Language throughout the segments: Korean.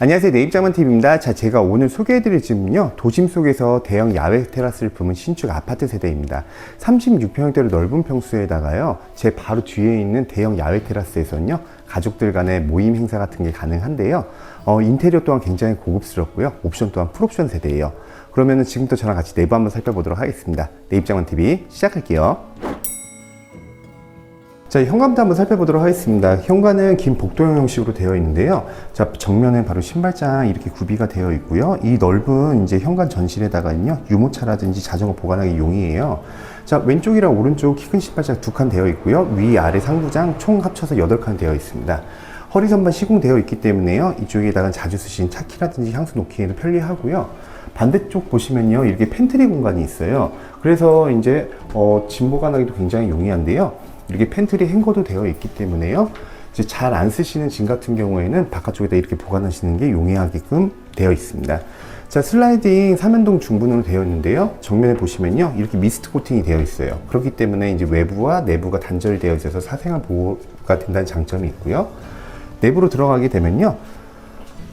안녕하세요. 내입장만TV입니다. 자, 제가 오늘 소개해드릴 집은요, 도심 속에서 대형 야외 테라스를 품은 신축 아파트 세대입니다. 36평대로 넓은 평수에다가요, 제 바로 뒤에 있는 대형 야외 테라스에서는요, 가족들 간의 모임 행사 같은 게 가능한데요, 어, 인테리어 또한 굉장히 고급스럽고요, 옵션 또한 풀옵션 세대예요. 그러면은 지금부터 저랑 같이 내부 한번 살펴보도록 하겠습니다. 내 입장만TV 시작할게요. 자, 현관부터 한번 살펴보도록 하겠습니다. 현관은 긴 복도형 형식으로 되어 있는데요. 자, 정면에 바로 신발장 이렇게 구비가 되어 있고요. 이 넓은 이제 현관 전실에다가는요, 유모차라든지 자전거 보관하기 용이에요. 자, 왼쪽이랑 오른쪽 키 큰 신발장 두 칸 되어 있고요. 위, 아래 상부장 총 합쳐서 여덟 칸 되어 있습니다. 허리 선반 시공되어 있기 때문에요. 이쪽에다가 자주 쓰신 차키라든지 향수 놓기에도 편리하고요. 반대쪽 보시면요, 이렇게 팬트리 공간이 있어요. 그래서 이제 어, 짐 보관하기도 굉장히 용이한데요. 이렇게 팬트리 행거도 되어 있기 때문에요. 이제 잘 안 쓰시는 짐 같은 경우에는 바깥쪽에다 이렇게 보관하시는 게 용이하게끔 되어 있습니다. 자, 슬라이딩 삼연동 중분으로 되어 있는데요. 정면에 보시면요. 이렇게 미스트 코팅이 되어 있어요. 그렇기 때문에 이제 외부와 내부가 단절이 되어 있어서 사생활 보호가 된다는 장점이 있고요. 내부로 들어가게 되면요.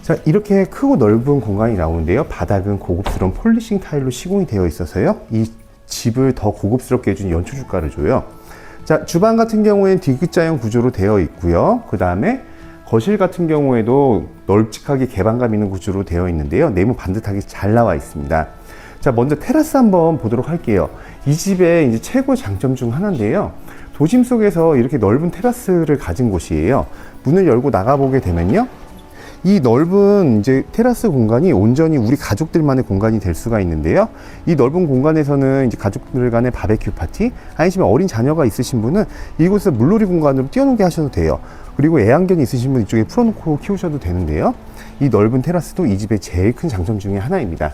자, 이렇게 크고 넓은 공간이 나오는데요. 바닥은 고급스러운 폴리싱 타일로 시공이 되어 있어서요. 이 집을 더 고급스럽게 해준 연출 효과를 줘요. 자, 주방 같은 경우에는 디귿자형 구조로 되어 있고요. 그 다음에 거실 같은 경우에도 널찍하게 개방감 있는 구조로 되어 있는데요. 내부 반듯하게 잘 나와 있습니다. 자, 먼저 테라스 한번 보도록 할게요. 이 집의 이제 최고 장점 중 하나인데요. 도심 속에서 이렇게 넓은 테라스를 가진 곳이에요. 문을 열고 나가보게 되면요. 이 넓은 이제 테라스 공간이 온전히 우리 가족들만의 공간이 될 수가 있는데요. 이 넓은 공간에서는 이제 가족들 간의 바베큐 파티, 아니시면 어린 자녀가 있으신 분은 이곳에서 물놀이 공간으로 뛰어놀게 하셔도 돼요. 그리고 애완견이 있으신 분 이쪽에 풀어놓고 키우셔도 되는데요. 이 넓은 테라스도 이 집의 제일 큰 장점 중에 하나입니다.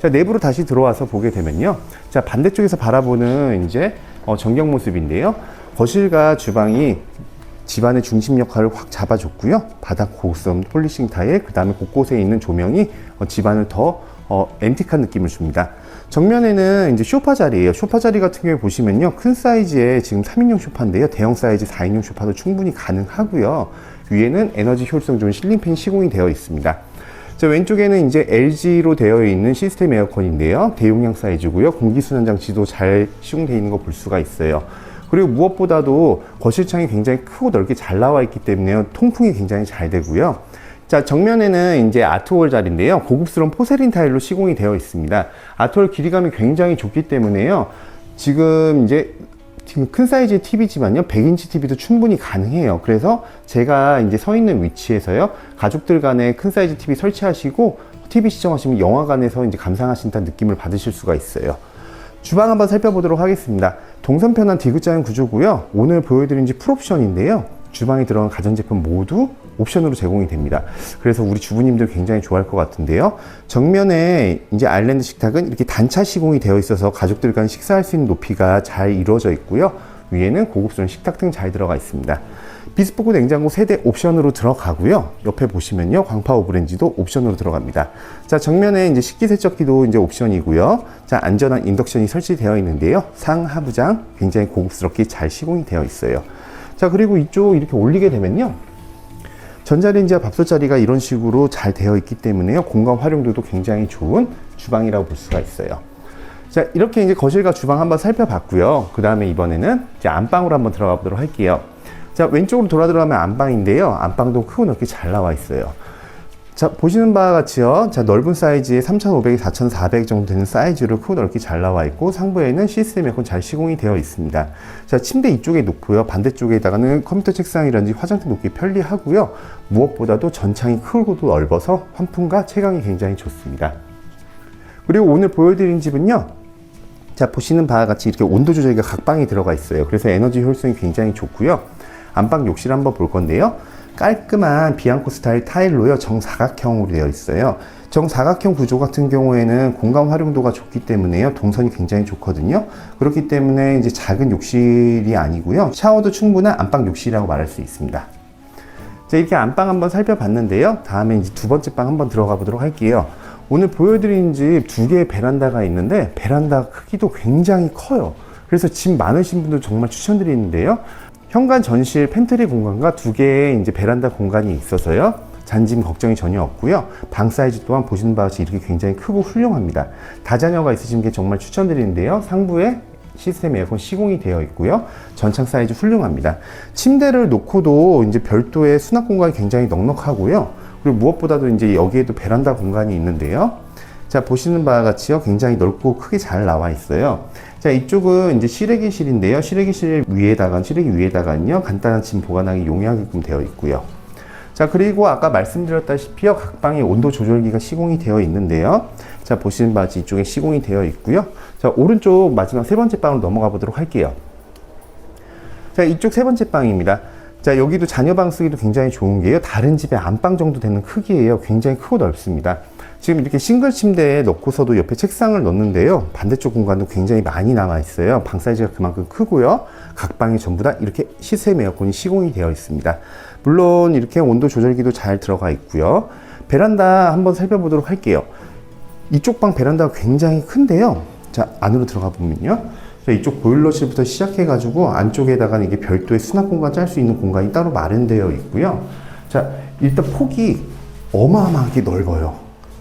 자, 내부로 다시 들어와서 보게 되면요. 자, 반대쪽에서 바라보는 이제 어, 전경 모습인데요. 거실과 주방이 집안의 중심 역할을 확 잡아줬고요. 바닥 고급스러운 폴리싱 타일, 그 다음에 곳곳에 있는 조명이 어, 집안을 더 어, 앤틱한 느낌을 줍니다. 정면에는 이제 쇼파 자리예요. 쇼파 자리 같은 경우에 보시면요. 큰 사이즈의 지금 3인용 쇼파인데요. 대형 사이즈 4인용 쇼파도 충분히 가능하고요. 위에는 에너지 효율성 좋은 실링팬 시공이 되어 있습니다. 자, 왼쪽에는 이제 LG로 되어 있는 시스템 에어컨인데요. 대용량 사이즈고요. 공기순환 장치도 잘 시공되어 있는 거 볼 수가 있어요. 그리고 무엇보다도 거실창이 굉장히 크고 넓게 잘 나와 있기 때문에 통풍이 굉장히 잘 되고요. 자, 정면에는 이제 아트홀 자리인데요. 고급스러운 포세린 타일로 시공이 되어 있습니다. 아트홀 길이감이 굉장히 좁기 때문에요. 지금 이제 지금 큰 사이즈의 TV지만요, 100인치 TV도 충분히 가능해요. 그래서 제가 이제 서 있는 위치에서요, 가족들 간에 큰 사이즈 TV 설치하시고, TV 시청하시면 영화관에서 이제 감상하신다는 느낌을 받으실 수가 있어요. 주방 한번 살펴보도록 하겠습니다. 동선편한 디귿자형 구조고요. 오늘 보여드린 지 풀옵션인데요. 주방에 들어간 가전제품 모두 옵션으로 제공이 됩니다. 그래서 우리 주부님들 굉장히 좋아할 것 같은데요. 정면에 이제 아일랜드 식탁은 이렇게 단차 시공이 되어 있어서 가족들 간 식사할 수 있는 높이가 잘 이루어져 있고요. 위에는 고급스러운 식탁 등 잘 들어가 있습니다. 비스포크 냉장고 세대 옵션으로 들어가고요. 옆에 보시면요. 광파 오브렌지도 옵션으로 들어갑니다. 자, 정면에 이제 식기세척기도 이제 옵션이고요. 자, 안전한 인덕션이 설치되어 있는데요. 상하부장 굉장히 고급스럽게 잘 시공이 되어 있어요. 자, 그리고 이쪽 이렇게 올리게 되면요. 전자레인지와 밥솥 자리가 이런 식으로 잘 되어 있기 때문에요. 공간 활용도도 굉장히 좋은 주방이라고 볼 수가 있어요. 자, 이렇게 이제 거실과 주방 한번 살펴봤고요. 그 다음에 이번에는 이제 안방으로 한번 들어가 보도록 할게요. 자, 왼쪽으로 돌아 들어가면 안방인데요. 안방도 크고 넓게 잘 나와 있어요. 자, 보시는 바와 같이요. 자, 넓은 사이즈에 3,500에 4,400 정도 되는 사이즈로 크고 넓게 잘 나와 있고, 상부에는 시스템 에어컨 잘 시공이 되어 있습니다. 자, 침대 이쪽에 놓고요. 반대쪽에다가는 컴퓨터 책상이라든지 화장대 놓기 편리하고요. 무엇보다도 전창이 크고도 넓어서 환풍과 채광이 굉장히 좋습니다. 그리고 오늘 보여드린 집은요. 자, 보시는 바와 같이 이렇게 온도 조절기가 각 방에 들어가 있어요. 그래서 에너지 효율성이 굉장히 좋고요. 안방 욕실 한번 볼 건데요. 깔끔한 비앙코 스타일 타일로요. 정사각형으로 되어 있어요. 정사각형 구조 같은 경우에는 공간 활용도가 좋기 때문에요. 동선이 굉장히 좋거든요. 그렇기 때문에 이제 작은 욕실이 아니고요. 샤워도 충분한 안방 욕실이라고 말할 수 있습니다. 자, 이렇게 안방 한번 살펴봤는데요. 다음에 이제 두 번째 방 한번 들어가 보도록 할게요. 오늘 보여드린 집 두 개의 베란다가 있는데 베란다 크기도 굉장히 커요. 그래서 집 많으신 분들 정말 추천드리는데요. 현관 전실 팬트리 공간과 두 개의 이제 베란다 공간이 있어서요. 잔짐 걱정이 전혀 없고요. 방 사이즈 또한 보시는 바와 같이 이렇게 굉장히 크고 훌륭합니다. 다자녀가 있으신 게 정말 추천드리는데요. 상부에 시스템 에어컨 시공이 되어 있고요. 전창 사이즈 훌륭합니다. 침대를 놓고도 이제 별도의 수납 공간이 굉장히 넉넉하고요. 그리고 무엇보다도 이제 여기에도 베란다 공간이 있는데요. 자, 보시는 바와 같이요. 굉장히 넓고 크게 잘 나와 있어요. 자, 이쪽은 이제 실외기실인데요. 실외기실 위에다가, 실외기 위에다가는요. 간단한 짐 보관하기 용이하게끔 되어 있고요. 자, 그리고 아까 말씀드렸다시피요. 각 방에 온도 조절기가 시공이 되어 있는데요. 자, 보시는 같이 이쪽에 시공이 되어 있고요. 자, 오른쪽 마지막 세 번째 방으로 넘어가 보도록 할게요. 자, 이쪽 세 번째 방입니다. 자, 여기도 자녀 방 쓰기도 굉장히 좋은 게요. 다른 집의 안방 정도 되는 크기예요. 굉장히 크고 넓습니다. 지금 이렇게 싱글 침대에 넣고서도 옆에 책상을 넣는데요. 반대쪽 공간도 굉장히 많이 남아 있어요. 방 사이즈가 그만큼 크고요. 각 방이 전부 다 이렇게 시스템 에어컨이 시공이 되어 있습니다. 물론 이렇게 온도 조절기도 잘 들어가 있고요. 베란다 한번 살펴보도록 할게요. 이쪽 방 베란다가 굉장히 큰데요. 자, 안으로 들어가 보면요. 자, 이쪽 보일러실부터 시작해가지고 안쪽에다가 이게 별도의 수납 공간 짤 수 있는 공간이 따로 마련되어 있고요. 자, 일단 폭이 어마어마하게 넓어요.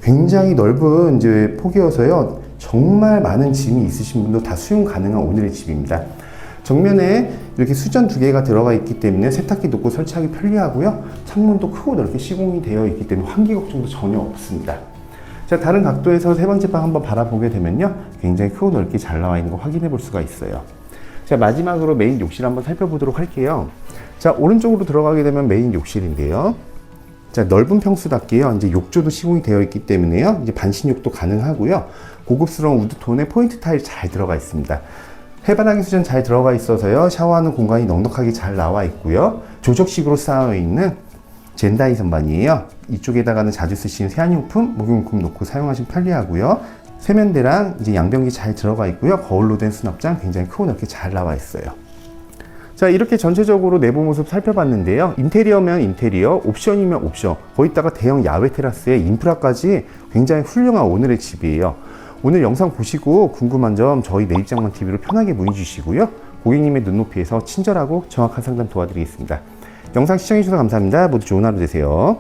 굉장히 넓은 이제 폭이어서요. 정말 많은 짐이 있으신 분도 다 수용 가능한 오늘의 집입니다. 정면에 이렇게 수전 두 개가 들어가 있기 때문에 세탁기 놓고 설치하기 편리하고요. 창문도 크고 넓게 시공이 되어 있기 때문에 환기 걱정도 전혀 없습니다. 자, 다른 각도에서 세 번째 방 한번 바라보게 되면요. 굉장히 크고 넓게 잘 나와 있는 거 확인해 볼 수가 있어요. 자, 마지막으로 메인 욕실 한번 살펴보도록 할게요. 자, 오른쪽으로 들어가게 되면 메인 욕실인데요. 자, 넓은 평수답게요. 이제 욕조도 시공이 되어 있기 때문에요. 이제 반신욕도 가능하고요. 고급스러운 우드톤에 포인트 타일 잘 들어가 있습니다. 해바라기 수전 잘 들어가 있어서요. 샤워하는 공간이 넉넉하게 잘 나와 있고요. 조적식으로 쌓여 있는 젠다이 선반이에요. 이쪽에다가는 자주 쓰시는 세안용품, 목욕용품 놓고 사용하시면 편리하고요. 세면대랑 이제 양변기 잘 들어가 있고요. 거울로 된 수납장 굉장히 크고 넓게 잘 나와 있어요. 자 이렇게 전체적으로 내부 모습 살펴봤는데요 인테리어면 인테리어 옵션이면 옵션 거기다가 대형 야외 테라스에 인프라까지 굉장히 훌륭한 오늘의 집이에요 오늘 영상 보시고 궁금한 점 저희 내입장만 TV로 편하게 문의 주시고요 고객님의 눈높이에서 친절하고 정확한 상담 도와드리겠습니다 영상 시청해주셔서 감사합니다. 모두 좋은 하루 되세요